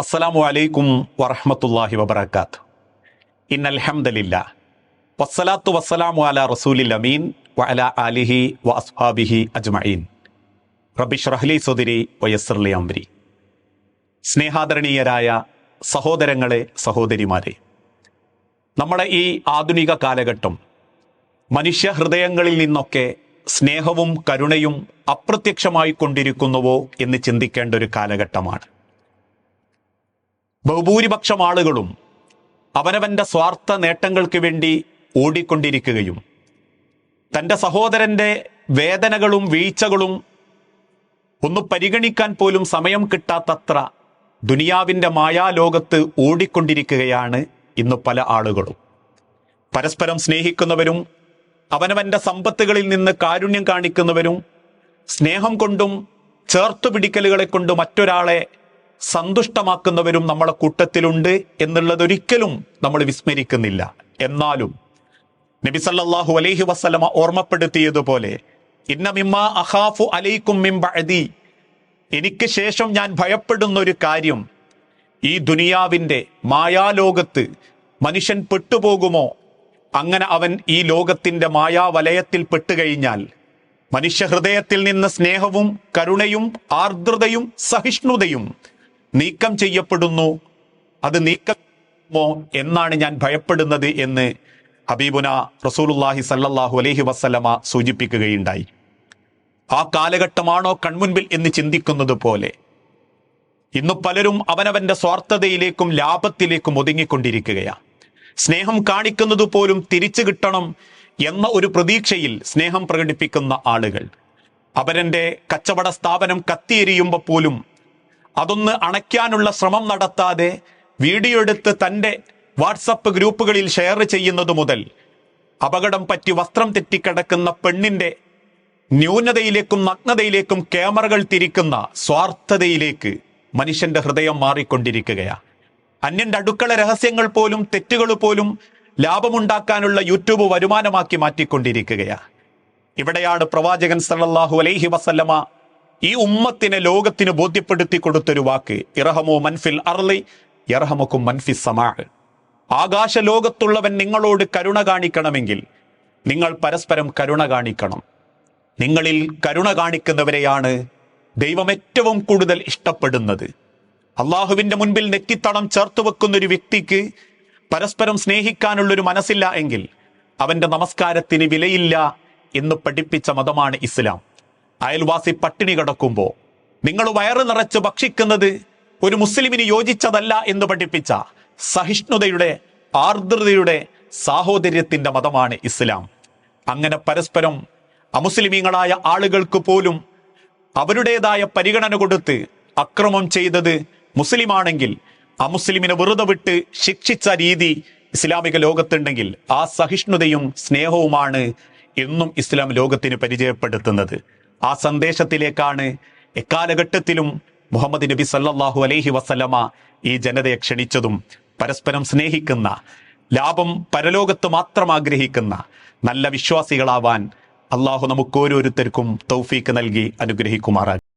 അസ്സലാമു അലൈക്കും വറഹമത്തല്ലാഹി വബറകാത്ത്. ഇൻ ഹംദലില്ലാ വസ്സലാത്തു വസ്സലാമു അലാ റസൂലിൽ അമീൻ വഅലാ ആലിഹി വ അസ്ഹാബിഹി അജ്മഈൻ. റബിഷ്റഹ്ലി സുദിരി വയസ്സർലി അംരി. സ്നേഹാദരണീയരായ സഹോദരങ്ങളെ സഹോദരിമാരെ നമ്മുടെ ഈ ആധുനിക കാലഘട്ടം മനുഷ്യ ഹൃദയങ്ങളിൽ നിന്നൊക്കെ സ്നേഹവും കരുണയും അപ്രത്യക്ഷമായി കൊണ്ടിരിക്കുന്നുവോ എന്ന് ചിന്തിക്കേണ്ട ഒരു കാലഘട്ടമാണ്. ബഹുഭൂരിപക്ഷം ആളുകളും അവനവന്റെ സ്വാർത്ഥ നേട്ടങ്ങൾക്ക് വേണ്ടി ഓടിക്കൊണ്ടിരിക്കുകയും തന്റെ സഹോദരന്റെ വേദനകളും വീഴ്ചകളും ഒന്ന് പരിഗണിക്കാൻ പോലും സമയം കിട്ടാത്തത്ര ദുനിയാവിന്റെ മായാലോകത്ത് ഓടിക്കൊണ്ടിരിക്കുകയാണ് ഇന്ന് പല ആളുകളും. പരസ്പരം സ്നേഹിക്കുന്നവരും അവനവന്റെ സമ്പത്തുകളിൽ നിന്ന് കാരുണ്യം കാണിക്കുന്നവരും സ്നേഹം കൊണ്ടും ചേർത്തുപിടിക്കലുകളെ കൊണ്ട് മറ്റൊരാളെ സന്തുഷ്ടമാക്കുന്നവരും നമ്മളെ കൂട്ടത്തിലുണ്ട് എന്നുള്ളത് ഒരിക്കലും നമ്മൾ വിസ്മരിക്കുന്നില്ല. എന്നാലും നബി സല്ലല്ലാഹു അലൈഹി വസല്ലമ ഓർമ്മപ്പെടുത്തിയതുപോലെ അഖാഫു അലൈക്കും എനിക്ക് ശേഷം ഞാൻ ഭയപ്പെടുന്ന ഒരു കാര്യം ഈ ദുനിയാവിന്റെ മായാലോകത്ത് മനുഷ്യൻ പെട്ടുപോകുമോ? അങ്ങനെ അവൻ ഈ ലോകത്തിന്റെ മായാവലയത്തിൽ പെട്ടുകഴിഞ്ഞാൽ മനുഷ്യ ഹൃദയത്തിൽ നിന്ന് സ്നേഹവും കരുണയും ആർദ്രതയും സഹിഷ്ണുതയും നീക്കം ചെയ്യപ്പെടുന്നു. അത് നീക്കമോ എന്നാണ് ഞാൻ ഭയപ്പെടുന്നത് എന്ന് ഹബീബുന റസൂലുല്ലാഹി സല്ലാഹു അലഹി വസല്ലമ സൂചിപ്പിക്കുകയുണ്ടായി. ആ കാലഘട്ടമാണോ കൺമുൻപിൽ എന്ന് ചിന്തിക്കുന്നത് പോലെ. ഇന്ന് പലരും അവനവന്റെ സ്വാർത്ഥതയിലേക്കും ലാഭത്തിലേക്കും ഒതുങ്ങിക്കൊണ്ടിരിക്കുകയാണ് സ്നേഹം കാണിക്കുന്നത് പോലും തിരിച്ചു കിട്ടണം എന്ന ഒരു പ്രതീക്ഷയിൽ സ്നേഹം പ്രകടിപ്പിക്കുന്ന ആളുകൾ. അവരന്റെ കച്ചവട സ്ഥാപനം കത്തിയെരിയുമ്പോൾ പോലും അതൊന്ന് അണയ്ക്കാനുള്ള ശ്രമം നടത്താതെ വീഡിയോ എടുത്ത് തന്റെ വാട്സപ്പ് ഗ്രൂപ്പുകളിൽ ഷെയർ ചെയ്യുന്നത് മുതൽ അപകടം പറ്റി വസ്ത്രം തെറ്റിക്കിടക്കുന്ന പെണ്ണിന്റെ ന്യൂനതയിലേക്കും നഗ്നതയിലേക്കും ക്യാമറകൾ തിരിക്കുന്ന സ്വാർത്ഥതയിലേക്ക് മനുഷ്യന്റെ ഹൃദയം മാറിക്കൊണ്ടിരിക്കുകയാണ് അന്യന്റെ അടുക്കള രഹസ്യങ്ങൾ പോലും തെറ്റുകൾ പോലും ലാഭമുണ്ടാക്കാനുള്ള യൂട്യൂബ് വരുമാനമാക്കി മാറ്റിക്കൊണ്ടിരിക്കുകയാണ് ഇവിടെയാണ് പ്രവാചകൻ സല്ലാഹു അലൈഹി വസല്ലമ ഈ ഉമ്മത്തിനെ ലോകത്തിന് ബോധ്യപ്പെടുത്തി കൊടുത്തൊരു വാക്ക് ഇറഹമോ മൻഫിൽ അർലി ഇറഹമക്കും മൻഫി സമാ ആകാശ ലോകത്തുള്ളവൻ നിങ്ങളോട് കരുണ കാണിക്കണമെങ്കിൽ നിങ്ങൾ പരസ്പരം കരുണ കാണിക്കണം. നിങ്ങളിൽ കരുണ കാണിക്കുന്നവരെയാണ് ദൈവം ഏറ്റവും കൂടുതൽ ഇഷ്ടപ്പെടുന്നത്. അള്ളാഹുവിന്റെ മുൻപിൽ നെറ്റിത്തടം ചേർത്ത് വെക്കുന്ന ഒരു വ്യക്തിക്ക് പരസ്പരം സ്നേഹിക്കാനുള്ളൊരു മനസ്സില്ല എങ്കിൽ അവന്റെ നമസ്കാരത്തിന് വിലയില്ല എന്ന് പഠിപ്പിച്ച മതമാണ് ഇസ്ലാം. അയൽവാസി പട്ടിണി കിടക്കുമ്പോൾ നിങ്ങൾ വയറ് നിറച്ച് ഭക്ഷിക്കുന്നത് ഒരു മുസ്ലിമിന് യോജിച്ചതല്ല എന്ന് പഠിപ്പിച്ച സഹിഷ്ണുതയുടെ ആർദ്രതയുടെ സാഹോദര്യത്തിന്റെ മതമാണ് ഇസ്ലാം. അങ്ങനെ പരസ്പരം അമുസ്ലിമീങ്ങളായ ആളുകൾക്ക് പോലും അവരുടേതായ പരിഗണന കൊടുത്ത് അക്രമം ചെയ്തത് മുസ്ലിമാണെങ്കിൽ അമുസ്ലിമിനെ വെറുതെ വിട്ട് ശിക്ഷിച്ച രീതി ഇസ്ലാമിക ലോകത്തുണ്ടെങ്കിൽ ആ സഹിഷ്ണുതയും സ്നേഹവുമാണ് എന്നും ഇസ്ലാം ലോകത്തിന് പരിചയപ്പെടുത്തുന്നത്. ആ സന്ദേശത്തിലേക്കാണ് എക്കാലഘട്ടത്തിലും മുഹമ്മദ് നബി സല്ലാഹു അലൈഹി വസല്ലമ ഈ ജനതയെ ക്ഷണിച്ചതും പരസ്പരം സ്നേഹിക്കുന്ന ലാഭം പരലോകത്ത് മാത്രം ആഗ്രഹിക്കുന്ന നല്ല വിശ്വാസികളാവാൻ അള്ളാഹു നമുക്ക് ഓരോരുത്തർക്കും തൗഫീക്ക് നൽകി അനുഗ്രഹിക്കുമാറാകും